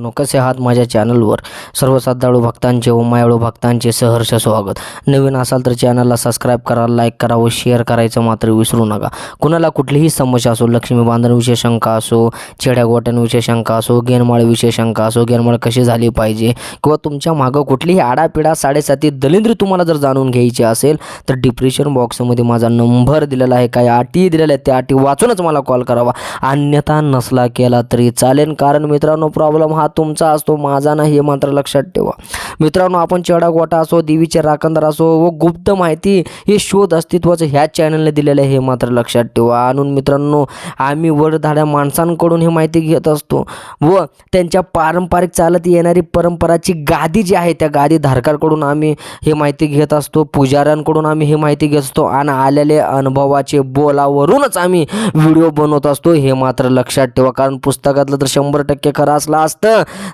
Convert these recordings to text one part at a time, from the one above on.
मित्रांनो कसे आहात माझ्या चॅनलवर? सर्व श्रद्धाळू भक्तांचे व मायाळू भक्तांचे सहर्ष स्वागत. नवीन असाल तर चॅनलला सबस्क्राईब करा लाईक करा व शेअर करायचं मात्र विसरू नका. कुणाला कुठलीही समस्या असो लक्ष्मी बांधणविषयी शंका असो चेड्या गोट्यांविषयी शंका असो गेनमाळीविषयी शंका असो गेनमाळ कशी झाली पाहिजे किंवा तुमच्या मागं कुठलीही आडापिडा साडेसाती दलिंद्र तुम्हाला जर जाणून घ्यायची असेल तर डिप्रेशन बॉक्समध्ये माझा नंबर दिलेला आहे. काही अटी दिलेल्या आहेत त्या अटी वाचूनच मला कॉल करावा. अन्यथा नसला केला तरी चालेल. कारण मित्रांनो प्रॉब्लेम हा तुमचा असतो माझा नाही हे मात्र लक्षात ठेवा. मित्रांनो आपण चेडा गोटा असो देवीचे राखणदार असो व गुप्त माहिती हे शोध अस्तित्वाचं ह्या चॅनलने दिलेलं आहे हे मात्र लक्षात ठेवा. आणून मित्रांनो आम्ही वडधाड्या माणसांकडून ही माहिती घेत असतो व त्यांच्या पारंपरिक चालत येणारी परंपराची गादी जी आहे त्या गादी धारकाकडून आम्ही हे माहिती घेत असतो पुजाऱ्यांकडून आम्ही ही माहिती घेत असतो आणि आलेले अनुभवाचे बोलावरूनच आम्ही व्हिडिओ बनवत असतो हे मात्र लक्षात ठेवा. कारण पुस्तकातलं तर शंभर टक्के खरं असलं असतं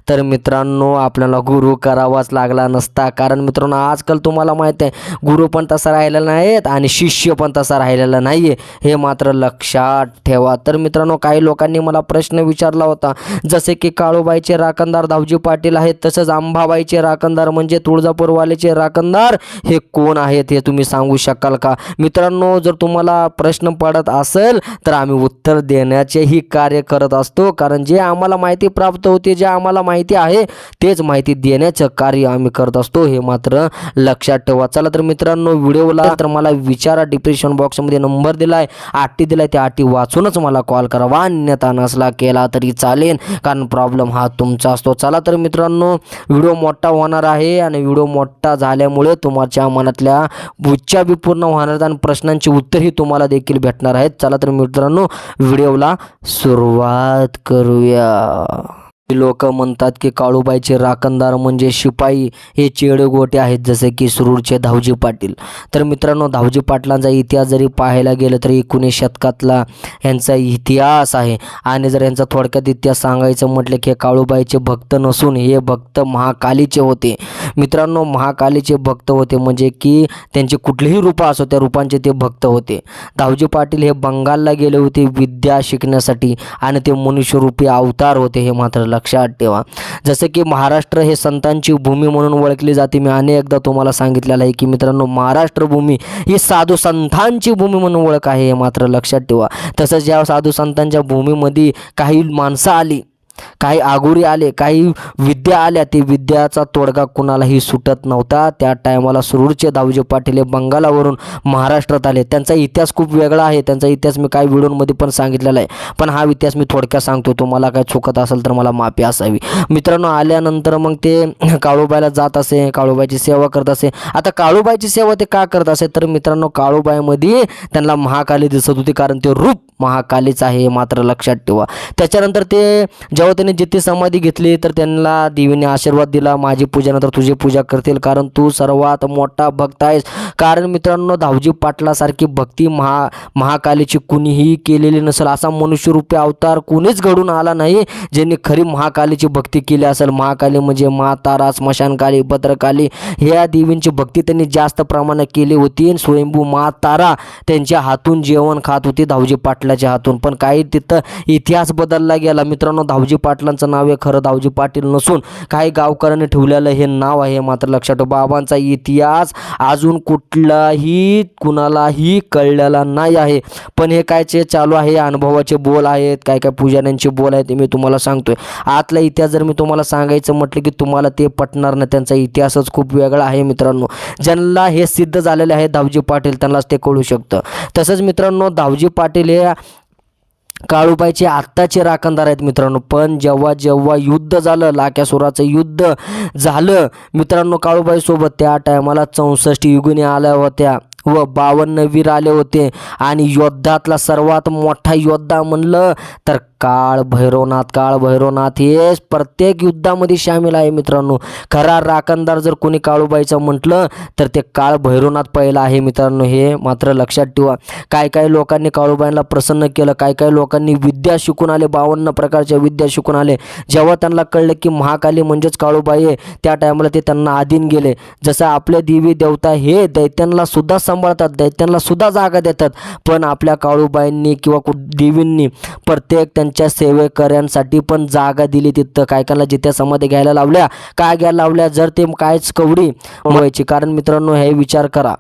तर मित्रांनो आपल्याला गुरु करावाच लागला नसता. कारण मित्रांनो आजकाल तुम्हाला माहीत आहे गुरु पण तसा राहिलेला नाहीत आणि शिष्य पण तसा राहिलेला नाही आहे हे मात्र लक्षात ठेवा. तर मित्रांनो काही लोकांनी मला प्रश्न विचारला होता. जसे की काळूबाईचे राखणदार दावजी पाटील आहेत तसंच अंबाबाईचे राखणदार म्हणजे तुळजापूरवालेचे राखणदार हे कोण आहेत हे तुम्ही सांगू शकाल का? मित्रांनो जर तुम्हाला प्रश्न पडत असेल तर आम्ही उत्तर देण्याचेही कार्य करत असतो. कारण जे आम्हाला माहिती प्राप्त होते जे आम्हाला माहिती आहे तेच माहिती देण्याचं कार्य आम्ही करत असतो. हे मात्र लक्षात ठेवा. चला तर मित्रांनो व्हिडिओला तर मला विचारा. डिप्रेशन बॉक्समध्ये नंबर दिला आहे अटी दिलाय त्या अटी वाचूनच मला कॉल करावा अन्यथा नसला केला तरी चालेल कारण प्रॉब्लेम हा तुमचा असतो. चला तर मित्रांनो व्हिडिओ मोठा होणार आहे आणि व्हिडिओ मोठा झाल्यामुळे तुमच्या मनातल्या उच्चा बी पूर्ण होणार आहेत आणि प्रश्नांची उत्तरही तुम्हाला देखील भेटणार आहेत. चला तर मित्रांनो व्हिडिओला सुरुवात करूया. लोक म्हणतात की काळूबाईचे राखणदार म्हणजे शिपाई हे चेडगोटे आहेत जसे की सुरूरचे धावजी पाटील. तर मित्रांनो धावजी पाटलांचा इतिहास जरी पाहायला गेलं तरी एकोणीस शतकातला यांचा इतिहास आहे. आणि जर यांचा थोडक्यात इतिहास सांगायचं म्हटलं की हे काळूबाईचे भक्त नसून हे भक्त महाकालीचे होते. मित्रांनो महाकालीचे भक्त होते म्हणजे की त्यांची कुठलीही रूपं असो त्या रूपांचे ते भक्त होते. धावजी पाटील हे बंगालला गेले होते विद्या शिकण्यासाठी आणि ते मनुष्यरूपी अवतार होते हे मात्र लक्षात ठेवा. जसं की महाराष्ट्र हे संतांची भूमी म्हणून ओळखली जाते. मी अनेकदा तुम्हाला सांगितलेलं आहे की मित्रांनो महाराष्ट्र भूमी ही साधू संतांची भूमी म्हणून ओळख आहे हे मात्र लक्षात ठेवा. तसंच ज्या साधू संतांच्या भूमीमध्ये काही माणसं आली. काही आगुरी आले काही विद्या आल्या ते विद्याचा तोडगा कुणालाही सुटत नव्हता. त्या टायमाला सुरूरचे दावजे पाटील हे बंगालावरून महाराष्ट्रात आले. त्यांचा इतिहास खूप वेगळा आहे. त्यांचा इतिहास मी काही व्हिडिओमध्ये पण सांगितलेला आहे. पण हा इतिहास मी थोडक्यात सांगतो. तुम्हाला काय चुकत असेल तर मला माफी असावी. मित्रांनो आल्यानंतर मग ते काळूबाईला जात असे काळूबाईची सेवा करत असे. आता काळूबाईची सेवा ते का करत असे? तर मित्रांनो काळूबाईमध्ये त्यांना महाकाली दिसत होती. कारण ते रूप महाकालीच आहे मात्र लक्षात ठेवा. त्याच्यानंतर ते जेव्हा त्यांनी जिथे समाधी घेतली तर त्यांना देवीने आशीर्वाद दिला. माझी पूजानंतर तुझी पूजा करतील कारण तू सर्वात मोठा भक्त आहेस. कारण मित्रांनो धावजी पाटलासारखी भक्ती महा महाकालीची कुणीही केलेली नसेल. असा मनुष्यरूपी अवतार कुणीच घडून आला नाही ज्यांनी खरी महाकालीची भक्ती केली असेल. महाकाली म्हणजे मातारा स्मशानकाली भद्रकाली. ह्या देवींची भक्ती त्यांनी जास्त प्रमाणात केली होती. स्वयंभू मातारा त्यांच्या हातून जेवण खात होती धावजी पाटलाच्या हातून. पण काही तिथं इतिहास बदलला गेला. मित्रांनो धावजी पाटलांचं नाव आहे खरं दावजी पाटील नसून काही गावकऱ्यांनी ठेवलेलं हे नाव आहे मात्र लक्षात बाबांचा इतिहास अजून कुठलाही कुणालाही कळलेला नाही आहे. पण हे कायचे चालू आहे? अनुभवाचे बोल आहेत. काय काय पुजाऱ्यांचे बोल आहेत ते मी तुम्हाला सांगतोय. आतला इतिहास जर मी तुम्हाला सांगायचं म्हटलं की तुम्हाला ते पटणार नाही. त्यांचा इतिहासच खूप वेगळा आहे मित्रांनो. ज्यांना हे सिद्ध झालेले आहे दावजी पाटील त्यांनाच ते कळू शकतं. तसंच मित्रांनो दावजी पाटील हे काळूबाईचे आत्ताचे राखणदार आहेत मित्रांनो. पण जेव्हा जेव्हा युद्ध झालं लाक्यासुराचं युद्ध झालं मित्रांनो काळूबाईसोबत त्या टायमाला चौसष्ट युगिनी आल्या होत्या व बावन्न वीर आले होते. आणि योद्धातला सर्वात मोठा योद्धा म्हणलं तर काळ भैरवनाथ काळ भैरवनाथ हे प्रत्येक युद्धामध्ये सामील आहे मित्रांनो. खरा राखणदार जर कोणी काळूबाईचं म्हटलं तर ते काळ भैरवनाथ पहिला आहे मित्रांनो. हे मात्र लक्षात ठेवा. काय काय लोकांनी काळूबाईंना प्रसन्न केलं काय काय लोकांनी विद्या शिकून आले बावन्न प्रकारच्या विद्या शिकून आले. जेव्हा त्यांना कळलं की महाकाली म्हणजेच काळूबाई आहे त्या टायमाला ते त्यांना आधीन गेले. जसं आपले देवी देवता हे दैत्यांना सुद्धा सांभाळतात दैत्यांना सुद्धा जागा देतात. पण आपल्या काळूबाईंनी किंवा देवींनी प्रत्येक त्यांच्या सेवेकऱ्यांसाठी पण जागा दिली तिथं. काय कायला जिथे समाधी घ्यायला लावल्या काय घ्यायला लावल्या जर ते कायच कवडी व्हायची. कारण मित्रांनो हे विचार करा.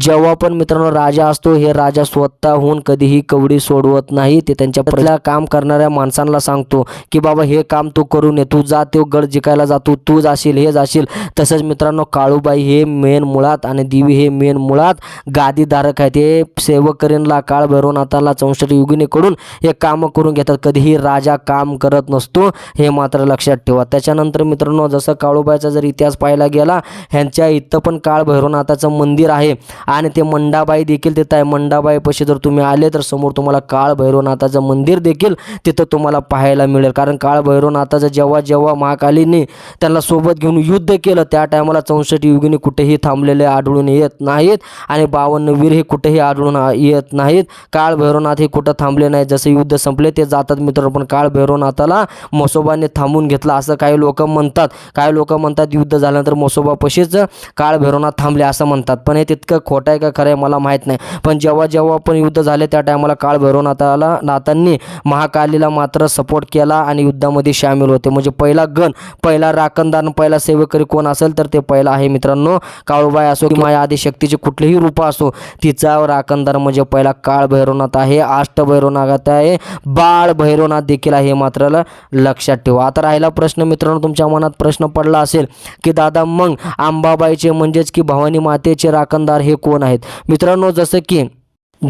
जेव्हा पण मित्रांनो राजा असतो हे राजा स्वतःहून कधीही कवडी सोडवत नाही. ते त्यांच्या पहिल्या काम करणाऱ्या माणसांना सांगतो की बाबा हे काम तू करून ये तू जा तो गड जिकायला जातो. तू जाशील हे जाशील. तसंच मित्रांनो काळूबाई हे मेन मुळात आणि देवी हे मेन मुळात गादीधारक आहेत. हे सेवकरींला काळ भैरवनाथाला चौसष्ट युगिनीकडून हे कामं करून घेतात. कधीही राजा काम करत नसतो हे मात्र लक्षात ठेवा. त्याच्यानंतर मित्रांनो जसं काळूबाईचा जर इतिहास पाहायला गेला ह्यांच्या इथं पण काळ भैरवनाथाचं मंदिर आहे आणि ते मंडाबाई देखील तिथं आहे. मंडाबाईपाशी जर तुम्ही आले तर समोर तुम्हाला काळ भैरवनाथाचं मंदिर देखील तिथं तुम्हाला पाहायला मिळेल. कारण काळ भैरवनाथाचं जेव्हा जेव्हा महाकालीने त्यांना सोबत घेऊन युद्ध केलं त्या टायमाला चौसष्ट युगिनी कुठेही थांबलेले आढळून येत नाहीत आणि बावन्न वीर हे कुठेही आढळून येत नाहीत. काळ भैरवनाथ हे कुठं थांबले नाहीत? जसे युद्ध संपले ते म्हणतात मित्र पण काळ भैरवनाथाला म्हसोबाने थांबून घेतलं असं काही लोक म्हणतात. काही लोक म्हणतात युद्ध झाल्यानंतर म्हसोबापाशीच काळ भैरवनाथ थांबले असं म्हणतात. पण हे तितकं खोटं आहे का खरं आहे मला माहीत नाही. पण जेव्हा जेव्हा पण युद्ध झाले त्या टायमाला काळ भैरवनाथाला नाथांनी महाकालीला मात्र सपोर्ट केला आणि युद्धामध्ये सामील होते. म्हणजे पहिला गण पहिला राखणदार पहिला सेवेकरी कोण असेल तर ते पहिला आहे मित्रांनो काळूबाई असो किंवा या आदिशक्तीची कुठलीही रूप असो तिचा राखणदार म्हणजे पहिला काळ भैरवनाथ आहे अष्ट भैरवनाथ आहे बाळ भैरवनाथ देखील आहे हे मात्र लक्षात ठेवा. आता राहिला प्रश्न मित्रांनो तुमच्या मनात प्रश्न पडला असेल की दादा मग आंबाबाईचे म्हणजेच की भवानी मातेचे राखणदार हे कोण आहेत? मित्रांनो जसं की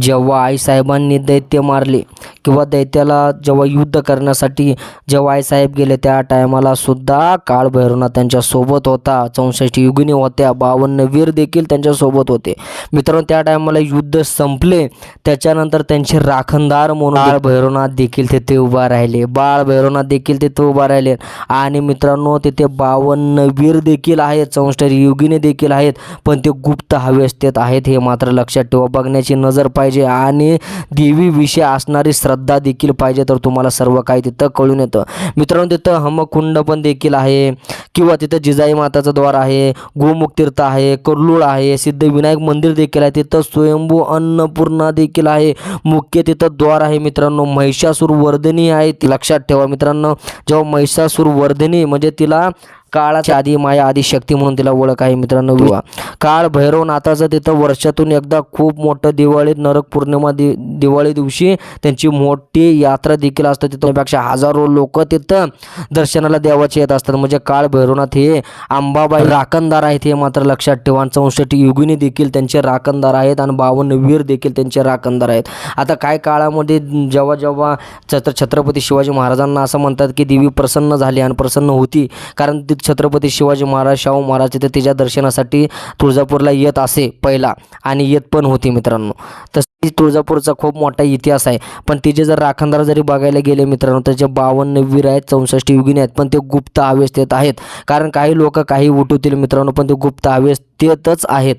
जेव्हा आईसाहेबांनी दैत्य मारले किंवा दैत्याला जेव्हा युद्ध करण्यासाठी जेव्हा आईसाहेब गेले त्या टायमाला सुद्धा काळ भैरवनाथ त्यांच्यासोबत होता. चौसष्ट युगिनी होत्या बावन्न वीर देखील त्यांच्यासोबत होते. मित्रांनो त्या टायमाला युद्ध संपले त्याच्यानंतर त्यांचे राखणदार म्हणून बाळ भैरवनाथ देखील तिथे उभा राहिले. बाळ भैरवनाथ देखील तिथे उभा राहिले. आणि मित्रांनो तिथे बावन्न वीर देखील आहेत चौसष्ट युगिनी देखील आहेत पण ते गुप्त हवेस्तेत आहेत हे मात्र लक्षात ठेवा. बघण्याची नजर पाहिजे. पाहिजे आणि देवीविषयी असणारी श्रद्धा देखील पाहिजे तर तुम्हाला सर्व काही तिथं कळून येतं. मित्रांनो तिथं हमकुंड पण देखील आहे किंवा तिथं जिजाई माताचं द्वार आहे गोमुख तीर्थ आहे करुळ आहे सिद्धविनायक मंदिर देखील आहे तिथं स्वयंभू अन्नपूर्णा देखील आहे मुख्य तिथं द्वार आहे मित्रांनो महिषासूर वर्धनी आहे ती लक्षात ठेवा मित्रांनो जेव्हा महिषासूर वर्धनी म्हणजे तिला काळाच्या आधी माया आधी शक्ती म्हणून तिला ओळख आहे मित्रांनो विवा. काळ भैरवनाथाचं तिथं वर्षातून एकदा खूप मोठं दिवाळीत नरक पौर्णिमा दि दिवाळी दिवशी त्यांची मोठी यात्रा देखील असते. तिथंपेक्षा हजारो लोक तिथं दर्शनाला देवाचे येत असतात. म्हणजे काळ भैरवनाथ हे अंबाबाई राखणदार आहेत हे मात्र लक्षात ठेवा. चौसष्ट युगिनी देखील त्यांचे राखणदार आहेत आणि बावन्न वीर देखील त्यांचे राखणदार आहेत. आता काय काळामध्ये जेव्हा जेव्हा छत्र छत्रपती शिवाजी महाराजांना असं म्हणतात की देवी प्रसन्न झाली आणि प्रसन्न होती. कारण ती छत्रपती शिवाजी महाराज शाहू महाराज तिथे तिच्या दर्शनासाठी तुळजापूरला येत असे पहिला. आणि येत पण होती मित्रांनो. तशी तुळजापूरचा खूप मोठा इतिहास आहे. पण तिचे जर राखणदार जरी बघायला गेले मित्रांनो त्याचे बावन्न वीर आहेत चौसष्ट युगिनी आहेत पण ते गुप्त अवस्थेत आहेत. कारण काही लोक काही उठवतील मित्रांनो पण ते गुप्त अवस्थेतच आहेत.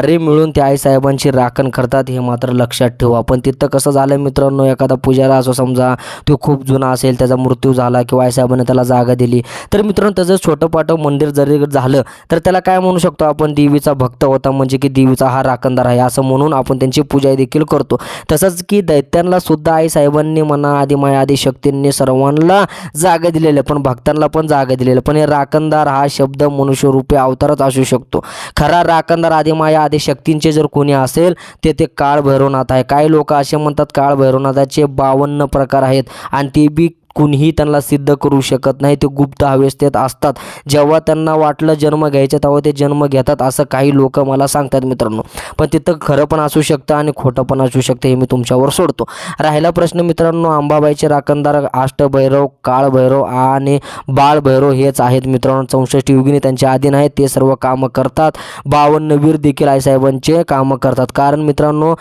अरे मिळून ते आईसाहेबांची राखण करतात हे मात्र लक्षात ठेवा. पण तिथं कसं झालं मित्रांनो एखादा पुजारा असो समजा तो खूप जुना असेल त्याचा मृत्यू झाला किंवा आईसाहेबांनी त्याला जागा दिली तर मित्रांनो त्याचं छोटं पाटं मंदिर जरी झालं तर त्याला काय म्हणू शकतो आपण? देवीचा भक्त होता म्हणजे की देवीचा हा राखणदार आहे असं म्हणून आपण त्यांची पूजा देखील करतो. तसंच की दैत्यांना सुद्धा आईसाहेबांनी म्हणा आदिमाया आदी शक्तींनी सर्वांना जागा दिलेल्या पण भक्तांना पण जागा दिलेल्या पण हे राखणदार हा शब्द मनुष्यरूपी अवतारच असू शकतो. खरा राखणदार आदिमाया शक्तींचे जर कोणी असेल ते ते काळ भैरवनाथ आहे. काही लोक असे म्हणतात काळ भैरवनाथाचे बावन्न प्रकार आहेत. आणि ते बी कुणीही त्यांना सिद्ध करू शकत नाही. ते गुप्त अवस्थेत असतात. जेव्हा त्यांना वाटलं जन्म घ्यायचं तेव्हा ते जन्म घेतात असं काही लोक मला सांगतात मित्रांनो. पण तिथं खरं पण असू शकतं आणि खोटं पण असू शकतं हे मी तुमच्यावर सोडतो. राहिला प्रश्न मित्रांनो अंबाबाईचे राखणदार अष्टभैरव काळभैरव आणि बाळभैरव हेच आहेत मित्रांनो. चौसष्ट युगिनी त्यांच्या अधीन आहेत. ते सर्व कामं करतात. बावन्न वीर देखील आईसाहेबांचे कामं करतात. कारण मित्रांनो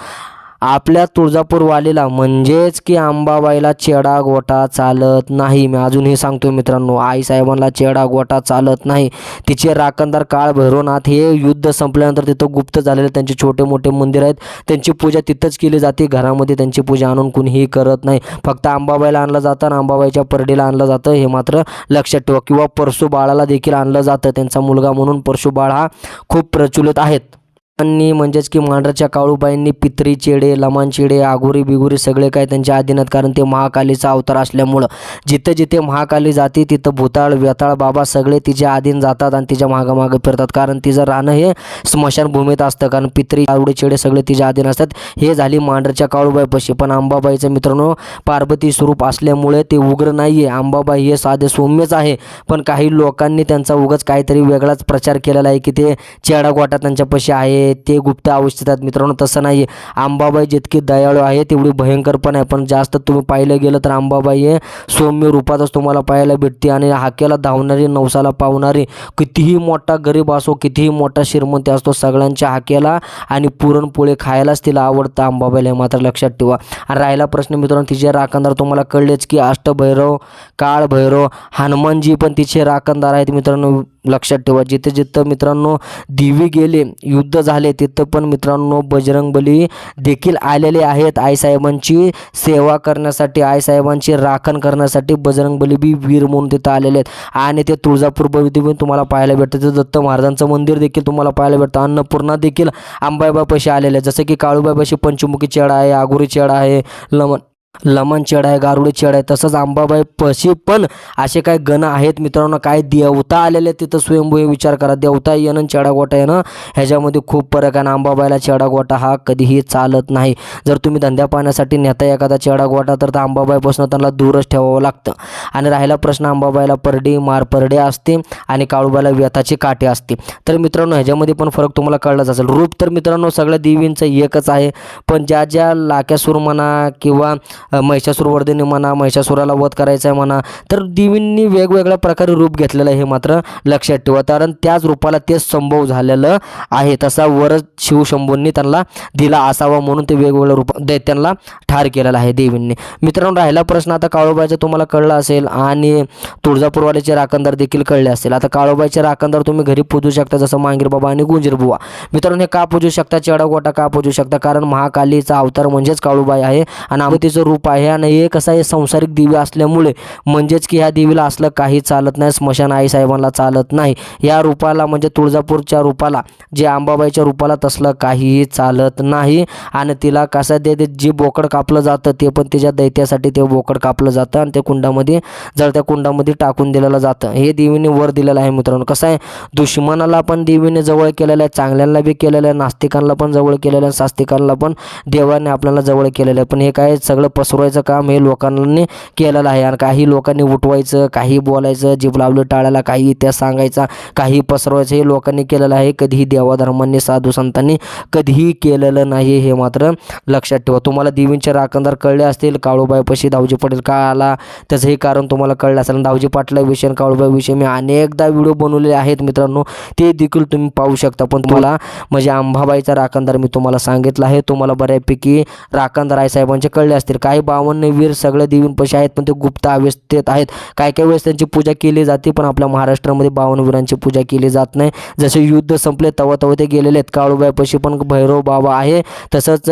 आपल्या तुळजापूर वालीला म्हणजेच की अंबाबाईला चेडा गोटा चालत नाही. मी अजूनही सांगतो मित्रांनो आईसाहेबांना चेडा गोटा चालत नाही. तिचे राखणदार काळ भैरवनाथ हे युद्ध संपल्यानंतर तिथं गुप्त झालेले त्यांचे छोटे मोठे मंदिर आहेत. त्यांची पूजा तिथंच केली जाते. घरामध्ये त्यांची पूजा आणून कुणीही करत नाही. फक्त अंबाबाईला आणलं जातं आणि अंबाबाईच्या परडीला आणलं जातं. हे मात्र लक्षात ठेवा. किंवा परशुबाळाला देखील आणलं जातं. त्यांचा मुलगा म्हणून परशुबाळ हा खूप प्रचलित आहेत. त्यांनी म्हणजेच की मांढराच्या काळूबाईंनी पित्री चेडे लमान चेडे आगोरी बिगुरी सगळे काय त्यांच्या अधीनात कारण ते महाकालीचा अवतार असल्यामुळं जिथे जिथे महाकाली जाते तिथं भूताळ व्यताळ बाबा सगळे तिच्या अधीन जातात आणि तिच्या मागामागे फिरतात. कारण तिचं राहणं हे स्मशानभूमीत असतं. कारण पित्री आरुडे चेडे सगळे तिच्या अधीन असतात. हे झाली मांढरच्या काळूबाईपाशी. पण आंबाबाईचं मित्रांनो पार्वती स्वरूप असल्यामुळे ते उग्र नाही आहे अंबाबाई हे साधे सौम्यच आहे. पण काही लोकांनी त्यांचा उगाच काहीतरी वेगळाच प्रचार केलेला आहे की ते चेडागोटा त्यांच्यापाशी आहे. ते गुप्त आवश्यकतात आहेत. मित्रांनो तसं नाही अंबाबाई जितकी दयाळू आहे तेवढी भयंकर पण आहे. पण जास्त तुम्ही पाहिलं गेलं तर अंबाबाई हे सौम्य रूपातच तुम्हाला पाहायला भेटते आणि हाकेला धावणारी नवसाला पावणारी कितीही मोठा गरीब असो कितीही मोठा श्रीमंत असतो सगळ्यांच्या हाकेला आणि पुरणपोळी खायलाच तिला आवडतं. अंबाबाईला हे मात्र लक्षात ठेवा. आणि राहिला प्रश्न मित्रांनो तिचे राखणदार तुम्हाला कळलेच की अष्टभैरव काळभैरव हनुमानजी पण तिचे राखणदार आहेत मित्रांनो लक्षात ठेवा. जिथे जिथं मित्रांनो दिवी गेले युद्ध झाले तिथं पण मित्रांनो बजरंगबली देखील आलेले आहेत. आईसाहेबांची सेवा करण्यासाठी आईसाहेबांची राखण करण्यासाठी बजरंगबली बी वीर म्हणून तिथं आलेले आहेत. आणि ते तुळजापूरमध्ये पण तुम्हाला पाहायला भेटतं. तिथं दत्त महाराजांचं मंदिर देखील तुम्हाला पाहायला भेटतं. अन्नपूर्णा देखील आंबाईबापाशी आलेले आहेत. जसं की काळूबाईपाशी पंचमुखी चेडा आहे आगुरी चेडा आहे लमन लमन चेड आहे गारुडी चेड आहे तसंच अंबाबाई पशी पण असे काही गण आहेत. मित्रांनो काय देवता आलेले तिथं स्वयंभू विचार करा. देवता येणं चेडा गोटा येणं ह्याच्यामध्ये खूप फरक आहे. आणि अंबाबाईला चेडा गोटा हा कधीही चालत नाही. जर तुम्ही धंद्या पाण्यासाठी नेता एखादा चेडा गोटा तर आंबाबाईपासून अंबाबाईपासून त्यांना दूरच ठेवावं लागतं. आणि राहिला प्रश्न अंबाबाईला परडी मार परडे असते आणि काळूबाईला व्यथाची काटे असते. तर मित्रांनो ह्याच्यामध्ये पण फरक तुम्हाला कळलाच असेल. रूप तर मित्रांनो सगळ्या देवींचं एकच आहे. पण ज्या ज्या लाक्यासूर म्हणा किंवा महिषासूरवर्धिनी म्हणा महिषासुराला वध करायचा आहे म्हणा तर देवींनी वेगवेगळ्या प्रकारे रूप घेतलेलं आहे हे मात्र लक्षात ठेवा. कारण त्याच रूपाला तेच संभव झालेलं आहे तसा वरच शिवशंभूंनी त्यांना दिला असावा म्हणून ते वेगवेगळ्या रूप दैत्यांना ठार केलेला आहे देवींनी. मित्रांनो राहिला प्रश्न आता काळोबाईचा तुम्हाला कळला असेल आणि तुळजापूरवाल्याचे राखणदार देखील कळले असेल. आता काळोबाईचे राखणदार तुम्ही घरी पूजू शकता जसं मांगीर बाबा आणि गुंजीर बुवा. मित्रांनो हे का पूजू शकता? चेडा गोटा का पूजू शकता? कारण महाकालीचा अवतार म्हणजेच काळूबाई आहे आणि अमृतीचं रूप आहे आणि हे कसं आहे संसारिक दिवी असल्यामुळे म्हणजेच की ह्या देवीला असलं काही चालत नाही स्मशान आई साहेबांना चालत नाही. या रूपाला म्हणजे तुळजापूरच्या रूपाला जे अंबाबाईच्या रूपाला तसलं काहीही चालत नाही. आणि तिला कसं ते जे बोकड कापलं जातं ते पण तिच्या दैत्यासाठी ते बोकड कापलं जातं आणि ते कुंडामध्ये जर त्या कुंडामध्ये टाकून दिलेलं जातं. हे देवीने वर दिलेलं आहे मित्रांनो. कसं आहे दुश्मनाला पण देवीने जवळ केलेलं आहे चांगल्यांना बी केलेलं आहे नास्तिकांना पण जवळ केलेलं आहे सास्तिकांना पण देवाने आपल्याला जवळ केलेलं आहे. पण हे काय सगळं पसरवायचं काम हे लोकांनी केलेलं आहे. आणि काही लोकांनी उठवायचं काही बोलायचं जीभ लावलं टाळायला काही इतिहास सांगायचा काही पसरवायचं हे लोकांनी केलेलं आहे. कधीही देवाधर्मांनी साधू संतांनी कधीही केलेलं नाही हे मात्र लक्षात ठेवा. तुम्हाला देवींचे राखणदार कळले असतील काळूबाईपाशी दावजी पटेल का आला? त्याचंही कारण तुम्हाला कळलं असेल. दावजी पाटलाविषयी आणि काळूबाईविषयी मी अनेकदा व्हिडिओ बनवलेले आहेत मित्रांनो. ते देखील तुम्ही पाहू शकता. पण तुम्हाला म्हणजे अंबाबाईचा राखणदार मी तुम्हाला सांगितलं आहे. तुम्हाला बऱ्यापैकी राखणदार आई साहेबांचे कळले असतील. काही बावन्न वीर सगळ्या देवींपाशी आहेत पण ते गुप्त अवस्थेत आहेत. काय काय वेळेस त्यांची पूजा केली जाते पण आपल्या महाराष्ट्रामध्ये बावन्न वीरांची पूजा केली जात नाही. जसे युद्ध संपले तवा तवा ते गेलेले आहेत. काळूबाईपाशी पण भैरव बाबा आहे. तसंच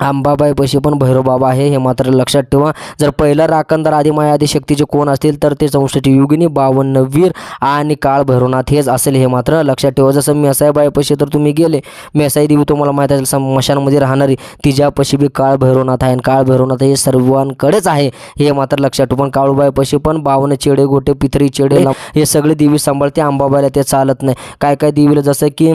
अंबाबाईपाशी पण भैरव बाबा आहे हे मात्र लक्षात ठेवा. जर पहिला राखणदार आदिमाया आदिशक्तीचे कोण असतील तर ते चौसष्ट युगिनी बावन्न वीर आणि काळ भैरवनाथ हेच असेल हे मात्र लक्षात ठेवा. जसं मेसाईबाईपाशी तर तुम्ही गेले. मेसाई देवी तुम्हाला माहीत असेल स्मशानमध्ये राहणारी तिच्यापाशी बी काळ भैरवनाथ आहे आणि काळ भैरवनाथ हे सर्वांकडेच आहे हे मात्र लक्षात ठेवा. पण काळूबाईपाशी पण बावन्न चेडे गोटे पितरी चेडे हे सगळे देवी सांभाळते अंबाबाईला ते चालत नाही. काय काय देवीला जसं की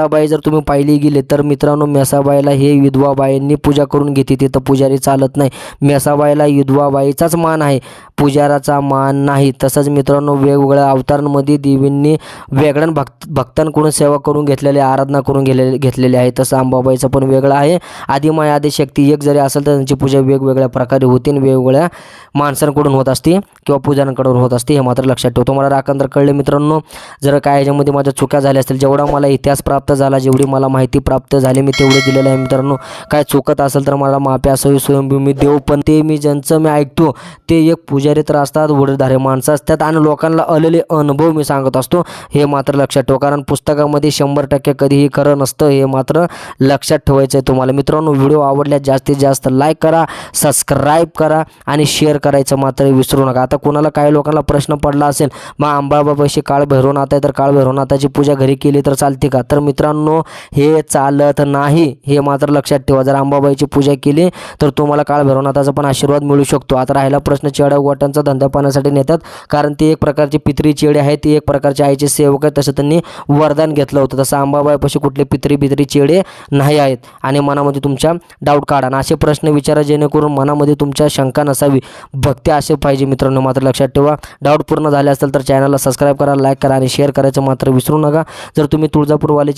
मेसाबाई जर तुम्ही पाहिली गेले तर मित्रांनो मेसाबाईला हे विधवाबाईंनी पूजा करून घेते तिथं पुजारी चालत नाही. मेसाबाईला विधवाबाईचाच मान आहे. पुजाराचा मान नाही. तसंच मित्रांनो वेगवेगळ्या अवतारांमध्ये देवींनी वेगळ्या भक्त भक्तांकडून सेवा करून घेतलेली आराधना करून घेले घेतलेली आहे. तसं अंबाबाईचं पण वेगळं आहे. आदिमाय आदिशक्ती एक जरी असेल तर त्यांची पूजा वेगवेगळ्या प्रकारे होती आणि वेगवेगळ्या माणसांकडून होत असते किंवा पूजांकडून होत असते. हे मात्र लक्षात ठेवतो मला राखणदार कळले मित्रांनो जर काय ह्याच्यामध्ये माझ्या चुक्या झाल्या असतील जेवढा मला इतिहास प्राप्त झाला. जेवढी मला माहिती प्राप्त झाली मी तेवढे दिलेलं आहे मित्रांनो. काय चुकत असेल तर मला माफी असावी स्वयंभूमी देव पण ते मी ज्यांचं मी ऐकतो ते एक पुजारी तर असतात वडीलधारे माणसं असतात. आणि लोकांना आलेले अनुभव मी सांगत असतो हे मात्र लक्षात ठेवा. कारण पुस्तकामध्ये शंभर टक्के कधीही खरं नसतं हे मात्र लक्षात ठेवायचं आहे तुम्हाला. मित्रांनो व्हिडिओ आवडल्यास जास्तीत जास्त लाईक करा सबस्क्राईब करा आणि शेअर करायचं मात्र विसरू नका. आता कोणाला काही लोकांना प्रश्न पडला असेल मग अंबाबापाशी काळ भैरवनाथ आहे तर काळ भैरवनाथाची पूजा घरी केली तर चालते का? तर मित्र मित्रांनो हे चालत नाही. हे मात्र लक्षात ठेवा. जर अंबाबाईची पूजा केली तर तुम्हाला काळ भैरवनाथाचा पण आशीर्वाद मिळू शकतो. आता राहिला प्रश्न चेड्या गोटांचा धंदा पाहण्यासाठी नेतात कारण ती एक प्रकारची पित्री चेडे आहे ती एक प्रकारची आईचे सेवक आहे तसं त्यांनी वरदान घेतलं होतं. तसं अंबाबाईपाशी कुठले पित्री बित्री चेडे नाही आहेत. आणि मनामध्ये तुमच्या डाऊट काढा. आणि असे प्रश्न विचारा जेणेकरून मनामध्ये तुमच्या शंका नसावी. भक्ती असे पाहिजे मित्रांनो मात्र लक्षात ठेवा. डाऊट पूर्ण झाले असेल तर चॅनलला सबस्क्राईब करा लाईक करा आणि शेअर करायचं मात्र विसरू नका. जर तुम्ही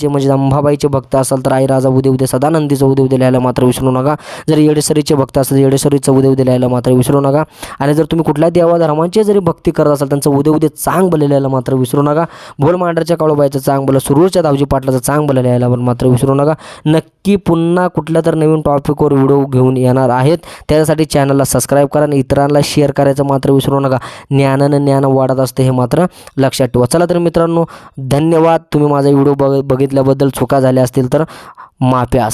तुळजापूरवालेचे म्हणजे अंबाबाईचे भक्त असाल तर आई राजा उद्या उद्या सदानंदीचं उदे उद्या लिहायला मात्र विसरू नका. जर येडेसरीचे भक्त असाल तर येडेसरीचं उद्या उदे लिहायला मात्र विसरू नका. आणि जर तुम्ही कुठल्या देवा धर्मांची जरी भक्ती करत असाल त्यांचं उद्या उद्या चांग बल लिहायला मात्र विसरू नका. भोल मांडरच्या काळोबाईचं चांग बलं सुरूरच्या दावजी पाटलाचं चांग बलं लिहायला पण मात्र विसरू नका. नक्की पुन्हा कुठल्या तर नवीन टॉपिकवर व्हिडिओ घेऊन येणार आहेत. त्याच्यासाठी चॅनलला सबस्क्राईब करा आणि इतरांना शेअर करायचं मात्र विसरू नका. ज्ञानानं ज्ञान वाढत असते हे मात्र लक्षात ठेवा. चला तर मित्रांनो धन्यवाद. तुम्ही माझा व्हिडिओ बघ सांगितल्याबद्दल चुका झाल्या असतील तर माफी अस